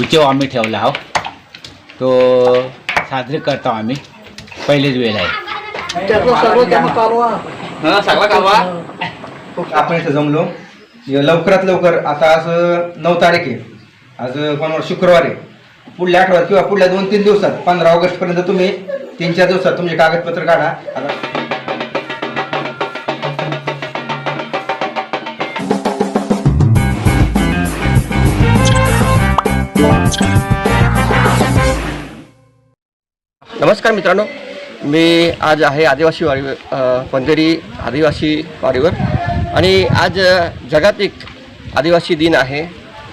उत्सव आम्ही ठेवला आहो. तो साजरे करतो आम्ही. पहिलीच वेळ आहे. आपण इथं जमलो. य- लवकरात लवकर आता आज नऊ तारीख आहे. आज कोणावर शुक्रवार आहे? पुढल्या आठवड्यात किंवा पुढल्या दोन तीन दिवसात पंधरा ऑगस्ट पर्यंत तुम्ही तीन चार दिवसात तुमचे कागदपत्र काढा. आता नमस्कार मित्रांनो मी आज आहे आदिवासी वाडीवर अ, पंधेरी आदिवासी वाडीवर आणि आज अ, जागतिक आदिवासी दिन आहे.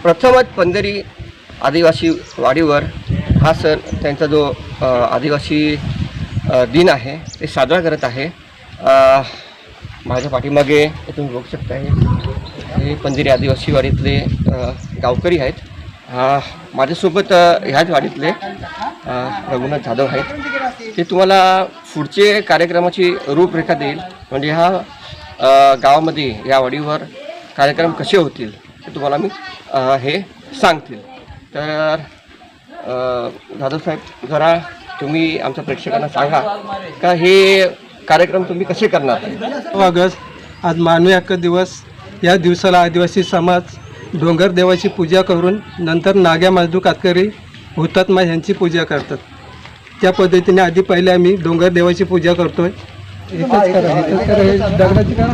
प्रथमच पंधेरी आदिवासी वाडीवर हा सण त्यांचा जो आदिवासी दिन आहे ते साजरा करत आहे. माझ्या पाठीमागे तुम्ही बघू शकता हे हे पंधेरी आदिवासी वाडीतले गावकरी आहेत. माझ्यासोबत ह्याच वाडीतले रघुनाथ जाधव आहेत. ते तुम्हाला पुढचे कार्यक्रमाची रूपरेखा देईल. म्हणजे ह्या गावामध्ये या वाडीवर कार्यक्रम कसे होतील ते तुम्हाला मी हे सांगतील. तर जाधवसाहेब जाधव साहेब जरा तुम्ही आमच्या प्रेक्षकांना सांगा का हे कार्यक्रम तुम्ही कसे करणार? ऑगस्ट आज मानवी हक्क दिवस. या दिवसाला आदिवासी समाज डोंगर देवाची पूजा करून नंतर नाग्या माजदू कातकरी हुतात्मा यांची पूजा करतात. त्या पद्धतीने आधी पहिले आम्ही डोंगर देवाची पूजा करतोय. इथंच करा करा हे दगडाची करा.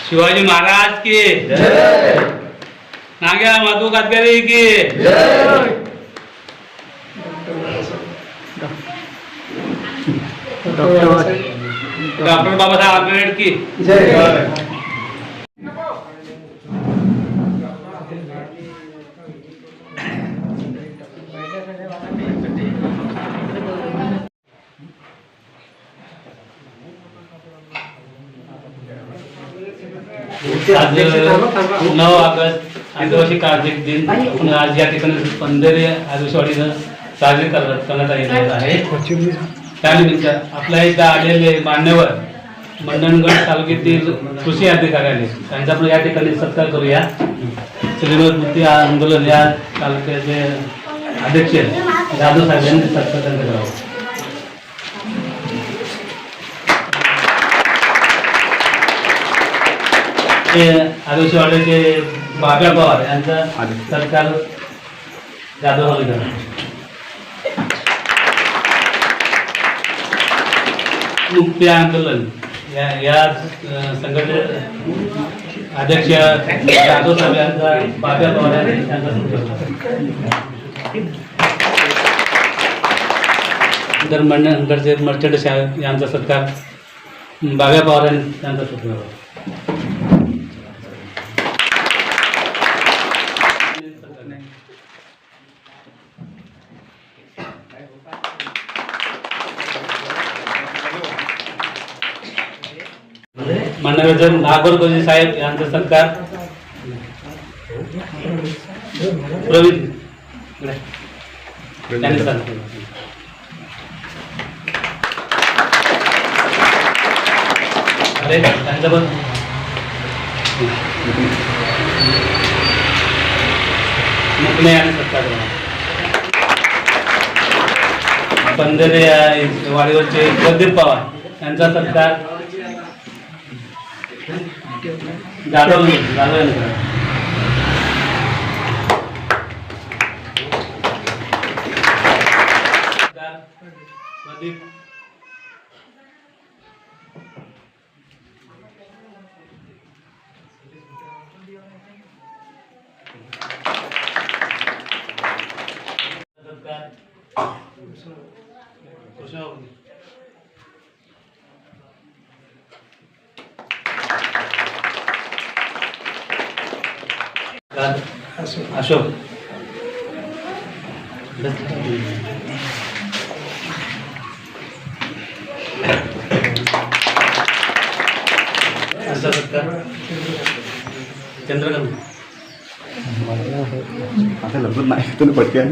शिवाजी महाराज की। नाग्या मधु कातकरी की। डॉक्टर बाबासाहेब आंबेडकर की। आज नऊ ऑगस्ट आदिवासी कार्तिक दिन. आपण आज या ठिकाणी पंधरे आदिवासीवाडीनं साजरी करत करण्यात येत आहे. त्यानिमित्त आपल्या इथं आलेले मान्यवर मंडणगड तालुक्यातील कृषी अधिकारी आले त्यांचा आपण या ठिकाणी सत्कार करूया. श्रीमद मुक्ती आंदोलन या तालुक्याचे अध्यक्ष जाधव साहेब यांनी सत्कार त्यांचा करावा. ते आदिवासी वाड्याचे बाब्या पवार यांचा सरकार जाधव हॉलकर मुक्ती आंदोलन. या या संघटने अध्यक्ष जाधव साहेब यांचा बाब्या पवार मंडळकडचे मर्चंट साहेब यांचा सत्कार बाब्या पवार त्यांचा सत्कार मान्यवर नागरकोजी साहेब यांचा सत्कार प्रवीण. त्यांनी अरे त्यांचं पण. मुकणे आणि सत्कार पंधरे वाडीवरचे प्रदीप पवार यांचा सत्कार. जाधव जाधव यांचा प्रदीप कृष्ण अशोक. चंद्रकांत. आता लग्न नाही तुम्ही पटकन.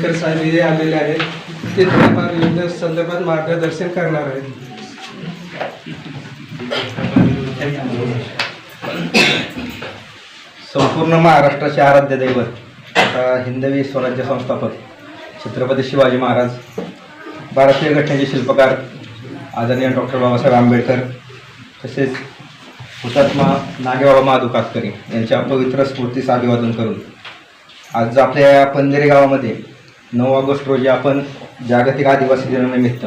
आंबेडकर साहेब हे आलेले आहेत. ते थोड्याफार विविध संदर्भात मार्गदर्शन करणार आहेत. संपूर्ण महाराष्ट्राचे आराध्य दैवत आता हिंदवी स्वराज्य संस्थापक छत्रपती शिवाजी महाराज भारतीय घटनेचे शिल्पकार आदरणीय डॉक्टर बाबासाहेब आंबेडकर तसेच हुतात्मा नागेबाबा महादू यांच्या पवित्र स्फूर्तीस अभिवादन करून आज आपल्या या पंधेरी गावामध्ये नऊ ऑगस्ट रोजी आपण जागतिक आदिवासी दिनानिमित्त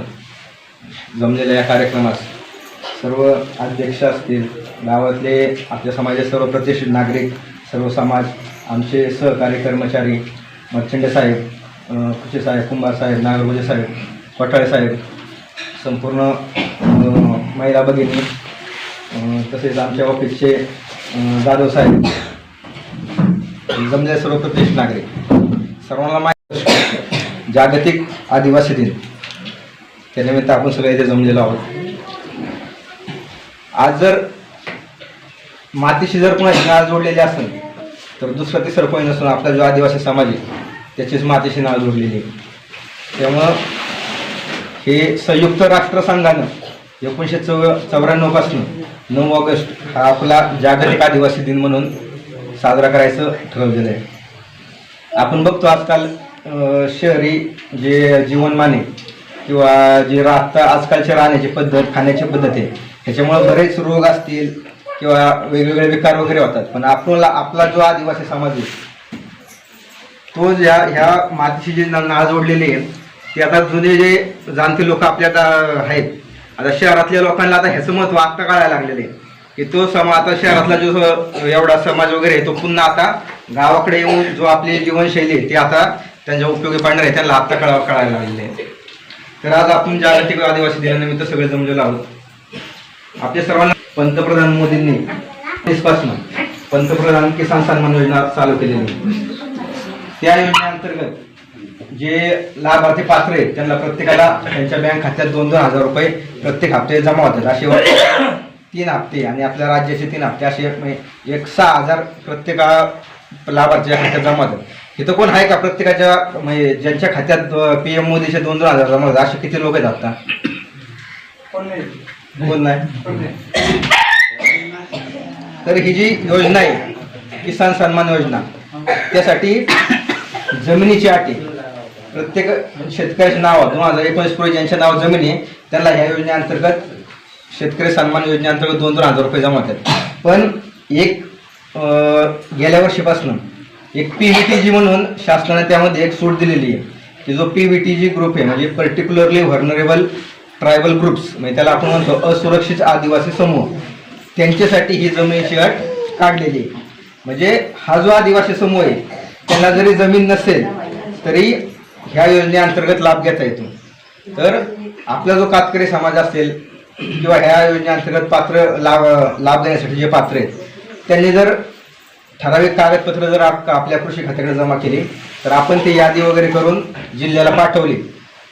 जमलेल्या या कार्यक्रमास सर्व अध्यक्ष असतील गावातले आपल्या समाजाचे सर्व प्रतिष्ठित नागरिक सर्व समाज आमचे सहकारी कर्मचारी मच्छिंडे साहेब अं, कुचे साहेब कुंभार साहेब नागरगोजे साहेब पठाळे साहेब संपूर्ण महिला भगिनी तसेच आमच्या ऑफिसचे जाधव साहेब जमले सर्व प्रतिष्ठित नागरिक. सर्वांना माहिती जागतिक आदिवासी दिन. त्यानिमित्त आपण सगळे इथे जमलेलो आहोत. आज जर मातीशी जर कोणाची नाळ जोडलेली असेल तर दुसरं तिसरं कोणी नसून आपला जो आदिवासी समाज आहे त्याचीच मातीशी नाळ जोडलेली आहे. त्यामुळं हे संयुक्त राष्ट्रसंघानं एकोणीसशे चौ चौऱ्याण्णवपासून नऊ ऑगस्ट हा आपला जागतिक आदिवासी दिन म्हणून साजरा करायचं ठरवलेलं आहे. आपण बघतो आजकाल शहरी जे जीवनमान आहे किंवा जे राहता आजकालच्या राहण्याची पद्धत खाण्याची पद्धत आहे त्याच्यामुळे बरेच रोग असतील किंवा वेगवेगळे विकार वगैरे होतात. पण आपला आपला जो आदिवासी समाज आहे तो ज्या ह्या मातीशी जी ना- नाळ जोडलेली आहे ते आता जुने जे जाणते लोक आपल्या आता आहेत. आता शहरातल्या लोकांना आता ह्याचं महत्त्व आत्ता कळायला लागलेलं आहे. की तो समाज आता शहरातला जो स- एवढा समाज वगैरे आहे तो पुन्हा आता गावाकडे येऊन जो आपली जीवनशैली आहे ती आता त्यांच्या उपयोगी पडणार आहे त्यांना आता कळा कळायला लागलेले आहे तर आज आपण जागतिक आदिवासी दिनानिमित्त सगळे जमलेलो आहोत आपल्या सर्वांना पंतप्रधान मोदींनी पासून पंतप्रधान किसान सन्मान योजना चालू केलेली. त्या योजनेअंतर्गत जे लाभार्थी पात्र आहेत त्यांना प्रत्येकाला त्यांच्या बँक खात्यात दोन दोन हजार रुपये प्रत्येक हप्ते जमा होतात. असे तीन हप्ते आणि आपल्या राज्याचे तीन हप्ते असे एक सहा हजार प्रत्येका लाभार्थीच्या खात्यात जमा होतात. इथं कोण आहे का प्रत्येकाच्या म्हणजे ज्यांच्या खात्यात पी एम मोदीचे दोन दोन हजार जमा असे किती लोक आहेत आता? कोण नाही. तर ही जी योजना आहे किसान सन्मान योजना त्यासाठी जमिनीची अटी प्रत्येक शेतकऱ्याचे नाव दोन हजार एकोणीस पूर्वी ज्यांच्या नाव जमिनी आहे त्यांना ह्या योजनेअंतर्गत शेतकरी सन्मान योजनेअंतर्गत दोन दोन हजार रुपये जमा होतात. पण एक गेल्या वर्षीपासून एक पी व्ही टी जी म्हणून शासनाने त्यामध्ये एक सूट दिलेली आहे की जो P V T G group आहे म्हणजे पर्टिक्युलरली व्हर्नरेबल ट्रायबल ग्रुप्स म्हणजे त्याला आपण म्हणतो असुरक्षित आदिवासी समूह त्यांच्यासाठी ही जमिनीची अट काढलेली आहे. म्हणजे हा जो आदिवासी समूह आहे त्यांना जरी जमीन नसेल तरी ह्या योजनेअंतर्गत लाभ घेता येतो तर आपला जो कातकरी समाज असेल किंवा ह्या योजनेअंतर्गत पात्र लाभ लाभ देण्यासाठी जे पात्र आहेत त्यांनी जर ठराविक कागदपत्र जर आप आपल्या कृषी खात्याकडे जमा केली तर आपण ते यादी वगैरे करून जिल्ह्याला पाठवली.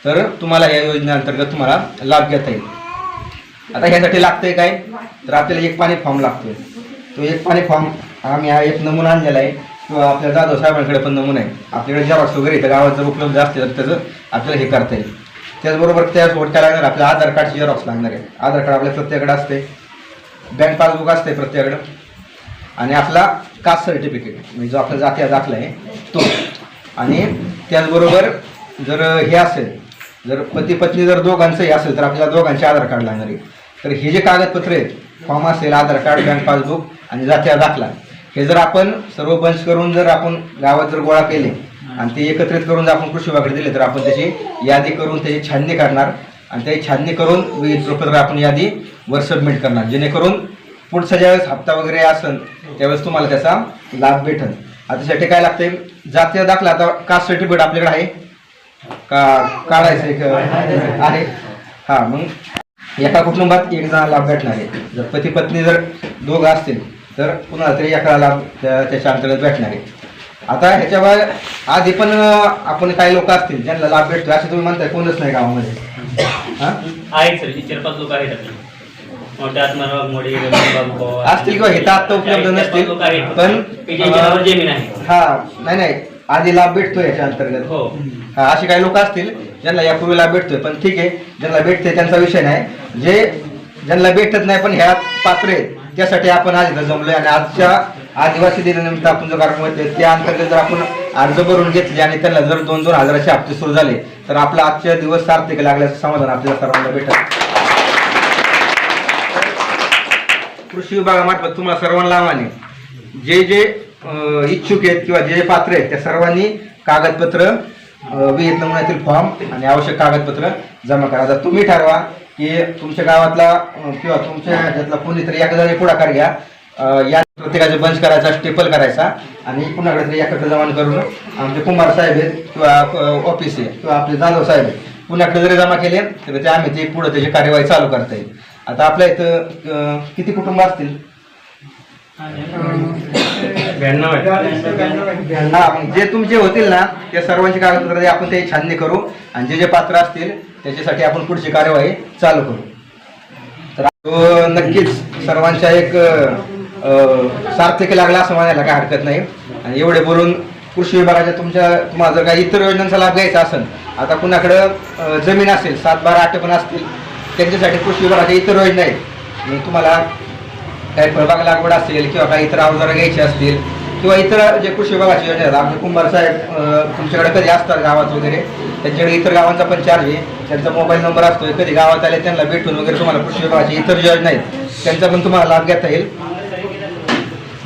तर तुम्हाला या योजनेअंतर्गत तुम्हाला लाभ घेता येईल. आता ह्यासाठी लागतंय काय? तर आपल्याला एक पाणी फॉर्म लागतोय. तो एक पाणी फॉर्म आम्ही हा एक नमुना आणलेला आहे. किंवा आपल्या जाधव साहेबांकडे पण नमुना आहे. आपल्याकडे जेरॉक्स वगैरे इथं गावात जर उपलब्ध असते तर त्याचं आपल्याला हे करता येईल. त्याचबरोबर त्यासोबत काय लागणार? आपल्या आधार कार्डची जेरॉक्स लागणार आहे. आधार कार्ड आपल्या प्रत्येकाकडे असते बँक पासबुक असते प्रत्येकाकडं आणि आपला कास्ट सर्टिफिकेट म्हणजे जो आपला जाती दाखला आहे तो. आणि त्याचबरोबर जर हे असेल जर पती पत्नी जर दोघांचंही असेल तर आपल्याला दोघांचे आधार कार्ड लागणार आहे. तर हे जे कागदपत्र आहेत फॉर्म असेल आधार कार्ड बँक पासबुक आणि जात्या दाखला हे जर आपण सर्व बंच करून जर आपण गावात जर गोळा केले आणि ते एकत्रित करून जर आपण कृषी विभागाकडे दिले तर आपण त्याची यादी करून त्याची छाननी करणार. आणि त्याची छाननी करून विविध रुपये आपण यादी वर सबमिट करणार जेणेकरून पुढचा ज्यावेळेस हप्ता वगैरे असेल त्यावेळेस तुम्हाला त्याचा लाभ भेटेल. आता त्यासाठी काय लागतंय? जातीय दाखला आता कास्ट सर्टिफिकेट आपल्याकडे आहे? का काढायचं एक आहे? हा मग एका कुटुंबात एक जण लाभ भेटणार आहे. जर पती पत्नी जर दोघं असतील तर पुन्हा तरी एका लाभ त्याच्या अंतर्गत भेटणार आहे. आता ह्याच्यावर आधी पण आपण काही लोक असतील ज्यांना लाभ भेटतो असे तुम्ही म्हणताय कोणच नाही गावामध्ये? हां? आहेत सर चार पाच लोक आहेत मोठे आत्माराव मोडे रमेश बाबू पवार असतील किंवा हे आता उपलब्ध नसतील. पण की ज्यांच्या नावावर जमीन आहे. हा नाही नाही आधी लाभ भेटतोय याच्या अंतर्गत. हो. हा असे काही लोक असतील ज्यांना यापूर्वी लाभ भेटतोय पण ठीक आहे ज्यांना भेटते त्यांचा विषय नाही. जे ज्यांना भेटत नाही पण ह्या पात्र आहेत त्यासाठी आपण आज इथं जमलोय आणि आजच्या आदिवासी दिनानिमित्त आपण जो कार्यक्रम होते त्या अंतर्गत जर आपण अर्ज भरून घेतले आणि त्यांना जर दोन दोन हजाराचे हप्ते सुरू झाले तर आपला आजच्या दिवस सार्थक लागल्याचं समाधान आपल्याला सर्वांना भेटत कृषी विभागामार्फत तुम्हाला सर्वांना लावाने जे जे इच्छुक आहेत किंवा जे जे पात्र आहेत त्या सर्वांनी कागदपत्र विहित नमुन्यातील फॉर्म आणि आवश्यक कागदपत्र जमा करा. आता तुम्ही ठरवा की तुमच्या गावातला किंवा तुमच्या ह्याच्यातला कोणीतरी तरी जणी पुढाकार घ्या या प्रत्येकाचे बंच करायचा स्टेपल करायचा आणि कुणाकडे तरी एकत्र जमा करून आमचे कुमार साहेब आहेत किंवा ऑफिस आहे किंवा आपले जाधव साहेब आहेत. कुणाकडे जरी जमा केले तर ते आम्ही ते पुढे त्याची कार्यवाही चालू करता येईल. आता आपल्या इथं अं, किती कुटुंब असतील? हा मग जे तुमचे होतील ना त्या सर्वांची कागदपत्र आपण ते छाननी करू. आणि जे जे पात्र असतील त्याच्यासाठी आपण पुढची कार्यवाही चालू करू. तर तो नक्कीच सर्वांच्या एक अं, सार्थकी लागला असं म्हणायला काय हरकत नाही. आणि एवढे बोलून कृषी विभागाच्या तुमच्या तुम्हाला जर काही इतर योजनांचा लाभ घ्यायचा असेल आता कुणाकडं अं, जमीन असेल सात बारा आठ पण असतील त्यांच्यासाठी कृषी विभागाच्या इतर योजना आहेत. म्हणजे तुम्हाला काही फळबाग लागवड असेल किंवा काही इतर अवजारं घ्यायची असतील किंवा इतर जे कृषी विभागाची योजना आहेत आमचे कुंभार साहेब तुमच्याकडे कधी असतात गावात वगैरे? त्यांच्याकडे इतर गावांचा पण चार्ज आहे. त्यांचा मोबाईल नंबर असतो कधी गावात आले त्यांना भेटून वगैरे तुम्हाला कृषी विभागाची इतर योजना आहेत. त्यांचा पण तुम्हाला लाभ घेता येईल.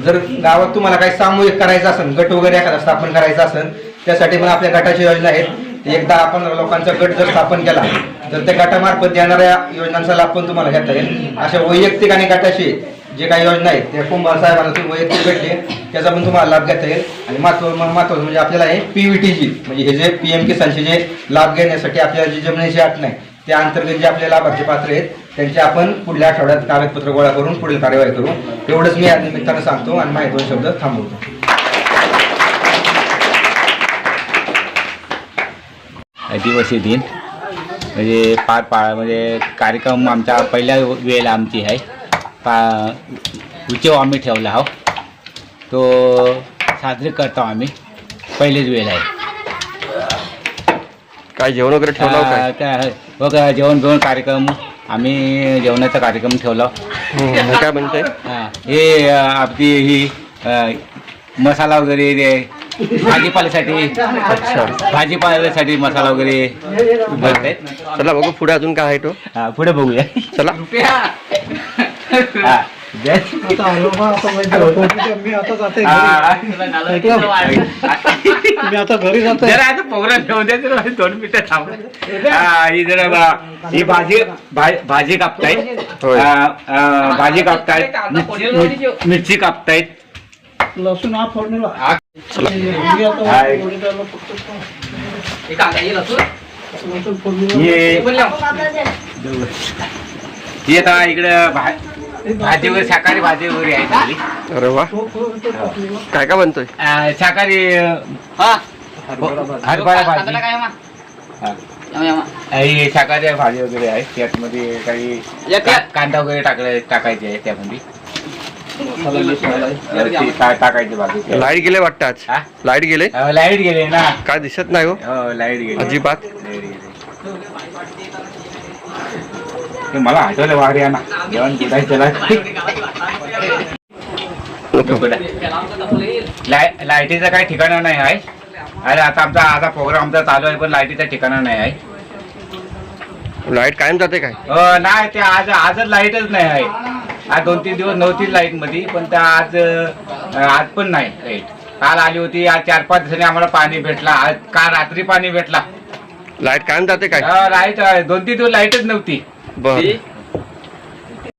जर गावात तुम्हाला काही सामूहिक करायचं असेल गट वगैरे एखादा स्थापन करायचं असेल त्यासाठी पण आपल्या गटाची योजना आहेत. एकदा आपण लोकांचा गट जर स्थापन केला तर त्या गटामार्फत देणाऱ्या योजनांचा लाभ पण तुम्हाला घेता येईल. अशा वैयक्तिक आणि गटाशी जे काही योजना आहेत त्या कुंभारसाहेबांना तुम्ही वैयक्तिक भेटले त्याचा पण तुम्हाला लाभ घेता येईल. आणि महत्त्व महत्वाचं म्हणजे आपल्याला हे पी व्ही टी जी म्हणजे हे जे पी एम किसानचे जे लाभ घेण्यासाठी आपल्याला जी जमिनीची अट नाही त्या अंतर्गत जे आपले लाभार्थी पात्र आहेत त्यांचे आपण पुढल्या आठवड्यात कागदपत्र गोळा करून पुढील कार्यवाही करू. एवढंच मी या निमित्तानं सांगतो आणि माहिती शब्द थांबवतो. आदिवासी दिन. म्हणजे पार पाळ म्हणजे कार्यक्रम आमचा पहिल्या वेळेला आमची आहे. पा उत्सव आम्ही ठेवला आहो. तो साजरे करतो आम्ही. पहिलेच वेळ आहे. काय जेवण वगैरे ठेवलं काय? काय बघ जेवण बिवण कार्यक्रम आम्ही जेवणाचा कार्यक्रम ठेवला हं, हे काय म्हणते हा, हे आपली ही मसाला वगैरे भाजीपाल्यासाठी भाजीपाल्यासाठी मसाला वगैरे बनतायत. चला बघू पुढे अजून काय आहे तो. हा, पुढे बघूया. चला. हा, मी आता घरी. जातो जरा आता पोगरा ठेवून द्या जरा दोन मिनिटं थांबा. हा ही जरा बा- ही भाजी भा- भाजी कापतायत. होय. आ, आ, भाजी कापतायत. मिरची- मिर- मिरची कापतायत. लसूण हा फोडणीला हा, मी आता इकडं भा- भाजी वगैरे शाकाहारी भाजी वगैरे आहे सगळी. अरे वा. काय काय बनतोय? आ, शाकाहारी हरभरा भाजी. हा. ही शाकाहारी भाजी वगैरे आहे. त्यामध्ये काही का- कांदा वगैरे टाकले टाकायचे आहे त्यामध्ये. टाकायची लाइट गेले वाटतं आज हा? लाइट गेले? लाइट गेले ना. काय दिसत नाही हो. हो लाइट गेली. अजिबात. लाइट गेली. ते मला आठवलं वारी ना जेवण कुठायचं नको. लाय- लाईटीचं काही ठिकाणं नाही आहे अरे आता आमचा आता प्रोग्राम आमचा चालू आहे पण लाईटीचं ठिकाणं नाही आहे लाइट कायम जाते काय? अ, नाही ते आज आजच लाईटच नाही आहे आज दोन तीन दिवस नव्हती लाइटमध्ये पण त्या आज आज पण नाही लाइट काल आली होती आज चार पाच दिवसांनी आम्हाला पाणी भेटला. आज काल रात्री पाणी भेटला. लाइट कायम जाते काय? अ, लाइट अ, दोन तीन दिवस लाईटच नव्हती. बर.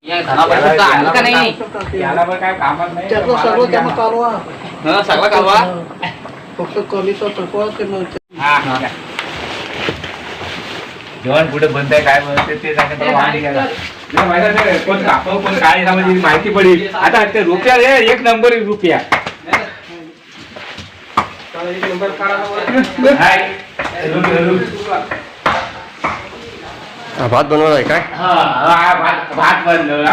याला पण काय कामच नाही. त्यातलं सगळं त्यानं कालवा. सगळा कालवा? फक्त ते मग हा, हा. जेवण कुठे बंद आहे काय आहे ते ना, कोण कापव, कोण काय समज माहिती पडेल. आता ते रुपया हे एक नंबर रुपया. रु- रु- हा, भात बनवत आहे काय? हा, हा, भात भात बनवला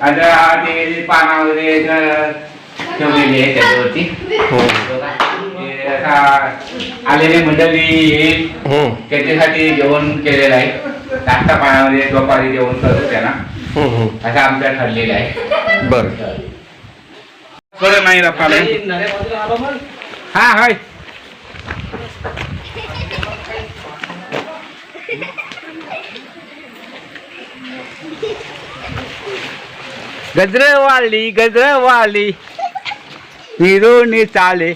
आता ते पाना वगैरे इथं ठेवलेली आहे त्याच्यावरती. हो. ते आता आलेली मंडळी हम्म, त्याच्यासाठी जेवण केलेलं आहे. नाश्ता पाण्यामध्ये दुपारी जेवण करतो त्यांना. असं आमचं ठरलेलं आहे. बर. बरं नाही रपाला हा हाय. गजर वाळली गजर वाळली हिरोनी चाले.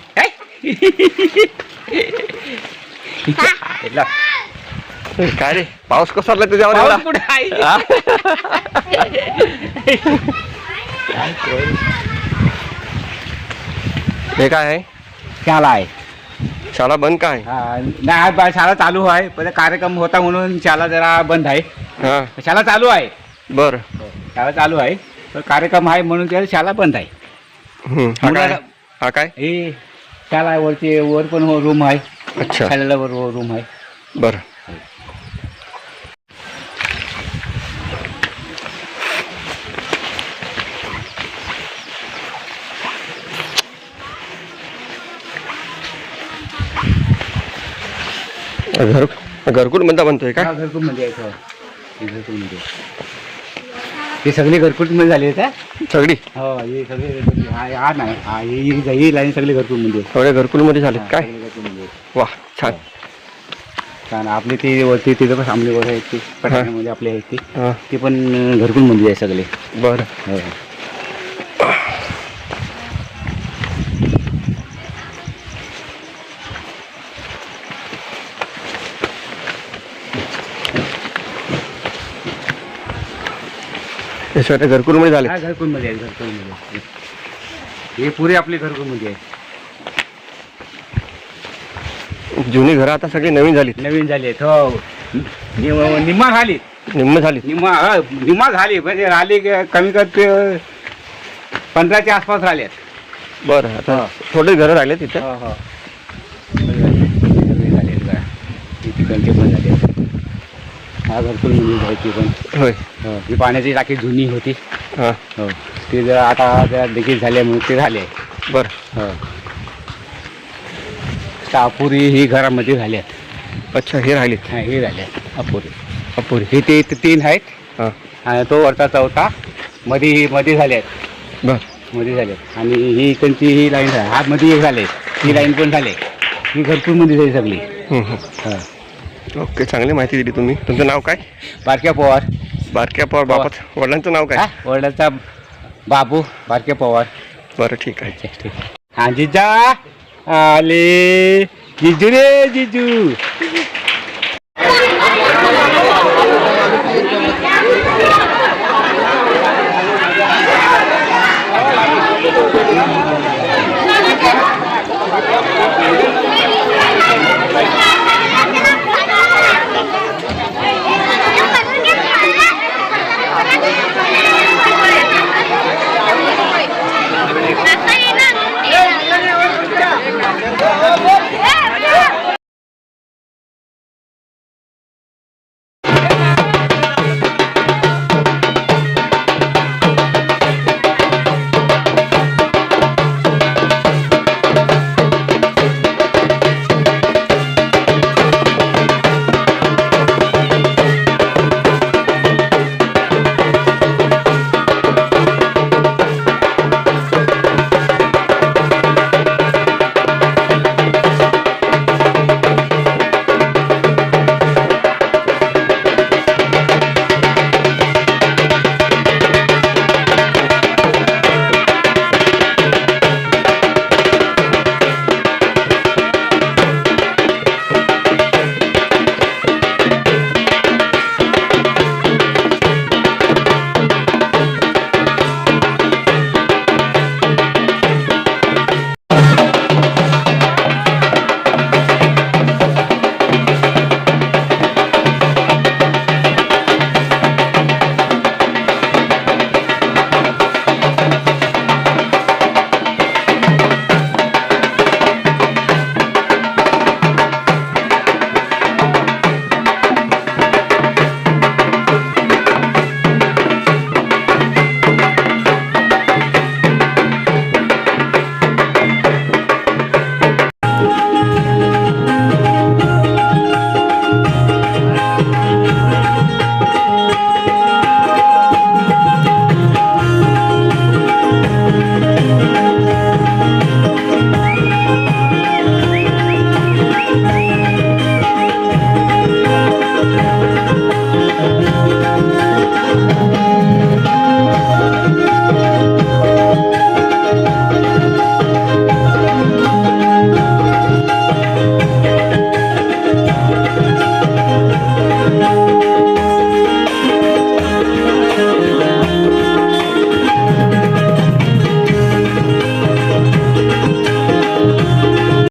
काय रे? पाऊस कसा तुझ्यावर पाऊस एवढा? कुठे आहे? हा? हे काय आहे? शाळा आहे. शाळा बंद काय हा, नाही आज बा- शाळा चालू आहे. पण कार्यक्रम होता म्हणून शाळा जरा बंद आहे. हा. शाळा चालू आहे. बर. शाळा चालू आहे. पण कार्यक्रम आहे म्हणून त्याला शाळा बंद आहे. हा काय? हा काय? हे शाळा आहे वरती वर पण रूम आहे. अच्छा. शाळेला वर रूम आहे. बर. घर घरकुल बंदा बनतोय हा, काय घरकुलमध्ये आहे तो. हे हे सगळे घरकुलमध्ये झाले आहेत हा? सगळी? हो हे सगळे घरकुल- हा हा नाही हा ही ही- ही लाईन सगळे घरकुलमध्ये आहे. सगळ्या घरकुलमध्ये झालेत हा, काय? आहे. वा छान. कारण आपली ती वरती तिथं पण सामने वर आहेत ती. पठाणामध्ये आपले आहेत ती. हा. ते पण घरकुलमध्ये आहे सगळे. बर. हो. सगळे घरकुलमध्ये झाले. हा घरकुलमध्ये आहे घरकुलमध्ये. हे पुरे आपले घरकुलमध्ये आहे. जुनी घरं आता सगळी नवीन झालीत. नवीन झाले हो. नि- निम्मा झाली निम्म झालीत. निम्मा हा, निम्मा झाली म्हणजे राहिली क- कमी कमी पंधराच्या आसपास राहिल्यात बरं आता थोडे घरं राहिले तिथे हो हो. झाले पण झाले आहेत. हा घरकुल म्हणजे जायची पण. होय. हो ही पाण्याची टाकी जुनी होती. हां. हो ते जर आता जरा देखील झाल्यामुळे ते झाले बरं. हो. अपुरी ही घरामध्ये झाल्यात अच्छा हे राहिलीत हा हे झाल्यात अपुरी अपुरी हे ते ते तीन आहेत. हां. आणि तो वरचा चौथा मध्ये मध्ये झाल्यात बरं. मध्ये झाल्यात आणि ही त्यांची ही लाईन हा मध्ये एक झाले ही लाईन पण झाले ही घरकुलमध्ये झाली सगळी. हम्म. हा. ओके चांगली माहिती दिली तुम्ही. तुमचं नाव काय? बारक्या पवार. बारक्या पवार बापत वडिलांचं नाव काय? वडिलांचा बाबू बारके पवार. बरं ठीक आहे. ठीक हा जिजा आले. जिजू रे जिजू.